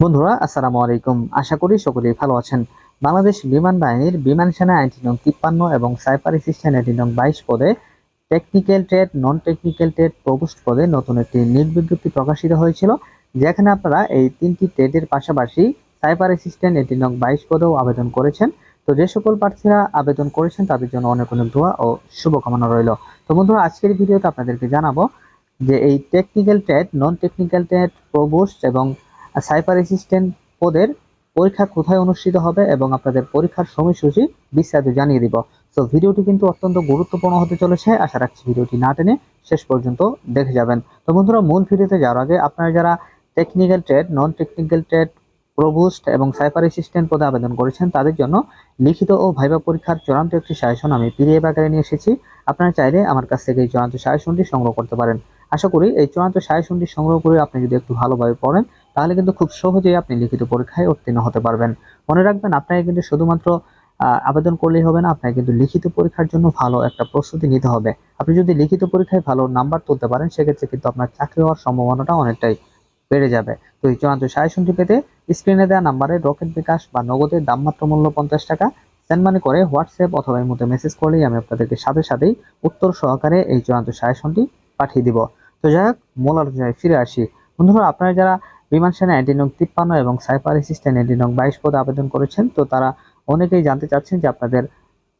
বন্ধুরা, আসসালামু আলাইকুম। আশা করি সকলেই ভালো আছেন। বাংলাদেশ বিমান বাহিনীর বিমান সেনা আইনটি নং তিপ্পান্ন এবং সাইপার অ্যাসিস্ট্যান্ট আইনটি নং বাইশ পদে technical trade non technical trade provost পদে নতুন একটি নিয়োগ বিজ্ঞপ্তি প্রকাশিত হয়েছিল, যেখানে আপনারা এই তিনটি ট্রেডের পাশাপাশি সাইবার অ্যাসিস্ট্যান্ট এটি নং বাইশ পদেও আবেদন করেছেন। তো যে সকল প্রার্থীরা আবেদন করেছেন, তাদের জন্য অনেক অনেক দোয়া ও শুভকামনা রইল। তো বন্ধুরা, আজকের ভিডিওতে আপনাদেরকে জানাব যে এই technical trade non technical trade provost এবং সাইবার অ্যাসিস্ট্যান্ট পদের পরীক্ষা কোথায় অনুষ্ঠিত হবে এবং আপনাদের পরীক্ষার সময়সূচি বিস্তারিত জানিয়ে দিব। তো ভিডিওটি কিন্তু অত্যন্ত গুরুত্বপূর্ণ হতে চলেছে। আশা রাখছি ভিডিওটি না টেনে শেষ পর্যন্ত দেখে যাবেন। তো বন্ধুরা, মূল ভিডিওতে যাওয়ার আগে আপনারা যারা technical trade non technical trade provost এবং সাইবার অ্যাসিস্ট্যান্ট পদে আবেদন করেছেন, তাদের জন্য লিখিত ও ভাইবা পরীক্ষার চূড়ান্ত একটি সাজেশন আমি পিডিএফ আকারে নিয়ে এসেছি। আপনারা চাইলে আমার কাছ থেকে এই চূড়ান্ত সাজেশনটি সংগ্রহ করতে পারেন। আশা করি এই চূড়ান্ত সাজেশনটি সংগ্রহ করে আপনি যদি একটু ভালোভাবে পড়েন তাহলে কিন্তু খুব সহজেই আপনি লিখিত পরীক্ষায় উত্তীর্ণ হতে পারবেন। মনে রাখবেন, আপনাকে কিন্তু শুধুমাত্র আবেদন করলেই হবে না, আপনাকে কিন্তু লিখিত পরীক্ষার জন্য ভালো একটা প্রস্তুতি নিতে হবে। আপনি যদি লিখিত পরীক্ষায় ভালো নাম্বার তুলতে পারেন, সেক্ষেত্রে কিন্তু আপনার চাকরি হওয়ার সম্ভাবনাটা অনেকটাই বেড়ে যাবে। তো এই চূড়ান্ত সাজেশনটি পেতে স্ক্রিনে দেওয়া নাম্বারে রকেট বিকাশ বা নগদের দামমাত্র মূল্য পঞ্চাশ টাকা, সেন্ড মানি করে হোয়াটসঅ্যাপ অথবা এই মধ্যে মেসেজ করলেই আমি আপনাদেরকে সাথে সাথেই উত্তর সহকারে এই চূড়ান্ত সাজেশনটি পাঠিয়ে দিব। তো যাই হোক, মূল আলোচনায় ফিরে আসি। বন্ধুরা, আপনারা যারা বিমান সেনা এন্টি নং তিপ্পান্ন এবং সাইপার অ্যাসিস্ট্যান্ট এন্টি নং বাইশ পদে আবেদন করেছেন। তো তারা অনেকেই জানতে চাচ্ছেন যে আপনাদের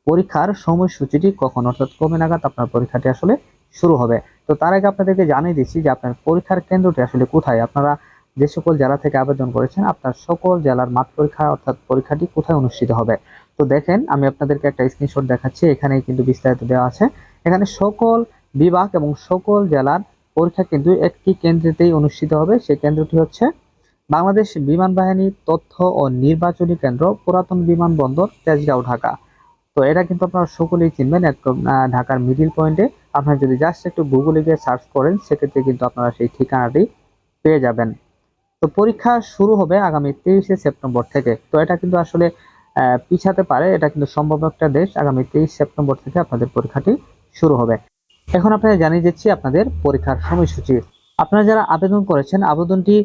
পরীক্ষার সময়সূচিটি কখন? অর্থাৎ কবে নাগাদ আপনার পরীক্ষাটি আসলে শুরু হবে। তো তার আগে আপনাদেরকে জানিয়ে দিচ্ছি যে আপনার পরীক্ষার কেন্দ্রটি আসলে কোথায়? আপনারা যে সকল জেলা থেকে আবেদন করেছেন, আপনার সকল জেলার মাঠ পরীক্ষা অর্থাৎ পরীক্ষাটি কোথায় অনুষ্ঠিত হবে? তো দেখেন, আমি আপনাদেরকে একটা স্ক্রিনশট দেখাচ্ছি। এখানে কিন্তু বিস্তারিত দেওয়া আছে। এখানে সকল বিভাগ এবং সকল জেলার পরীক্ষা কিন্তু একটি কেন্দ্রেতেই অনুষ্ঠিত হবে। সেই কেন্দ্রটি হচ্ছে বাংলাদেশ বিমান বাহিনী তথ্য ও নির্বাচনী কেন্দ্র পুরাতন বিমানবন্দর তেজগাঁও, ঢাকা। তো এটা কিন্তু আপনারা সকলেই চিনবেন। একদম ঢাকার মিডিল পয়েন্টে আপনারা যদি জাস্ট একটু গুগলে গিয়ে সার্চ করেন, সেক্ষেত্রে কিন্তু আপনারা সেই ঠিকানাটি পেয়ে যাবেন। তো পরীক্ষা শুরু হবে আগামী তেইশে সেপ্টেম্বর থেকে। তো এটা কিন্তু আসলে পিছাতে পারে। এটা কিন্তু সম্ভব একটা দেশ। আগামী তেইশ সেপ্টেম্বর থেকে আপনাদের পরীক্ষাটি শুরু হবে। এখন আপনাদের জানিয়ে দিচ্ছি আপনাদের পরীক্ষার সময়সূচি। আপনারা যারা আবেদন করেছেন, আবেদনটি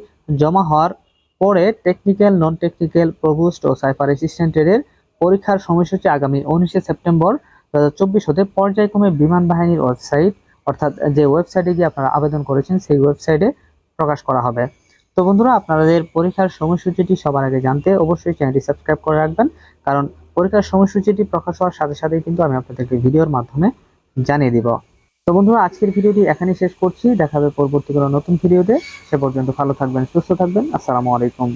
জমা হওয়ার পরে টেকনিক্যাল নন টেকনিক্যাল প্রভোস্ট ও সাইফার অ্যাসিস্ট্যান্টের পরীক্ষার সময়সূচি আগামী উনিশে সেপ্টেম্বর দু হাজার চব্বিশ হতে পর্যায়ক্রমে বিমান বাহিনীর ওয়েবসাইট অর্থাৎ যে ওয়েবসাইটে গিয়ে আপনারা আবেদন করেছেন, সেই ওয়েবসাইটে প্রকাশ করা হবে। তো বন্ধুরা, আপনাদের পরীক্ষার সময়সূচিটি সবার আগে জানতে অবশ্যই চ্যানেলটি সাবস্ক্রাইব করে রাখবেন, কারণ পরীক্ষার সময়সূচিটি প্রকাশ হওয়ার সাথে সাথেই কিন্তু আমি আপনাদেরকে ভিডিওর মাধ্যমে জানিয়ে দিব। তো বন্ধুরা, আজকের ভিডিওটি এখানে শেষ করছি। দেখাবে পরবর্তী কোনো নতুন ভিডিওতে। সে পর্যন্ত ভালো থাকবেন, সুস্থ থাকবেন। আসসালামু আলাইকুম।